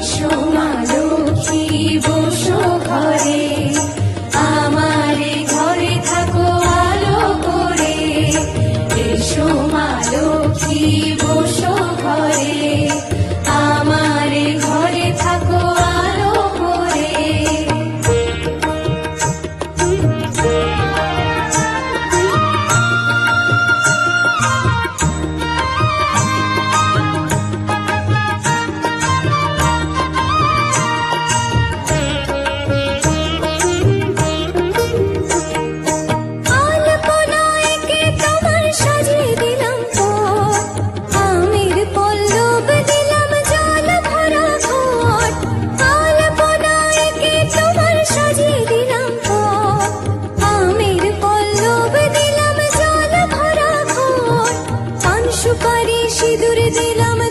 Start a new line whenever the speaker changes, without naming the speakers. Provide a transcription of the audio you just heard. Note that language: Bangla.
এসো মা লক্ষ্মী ঘরে আমার ঘরে থাকো আলো করে। এসো মা লক্ষ্মী বসো সুপারি সিঁদুর দিলাম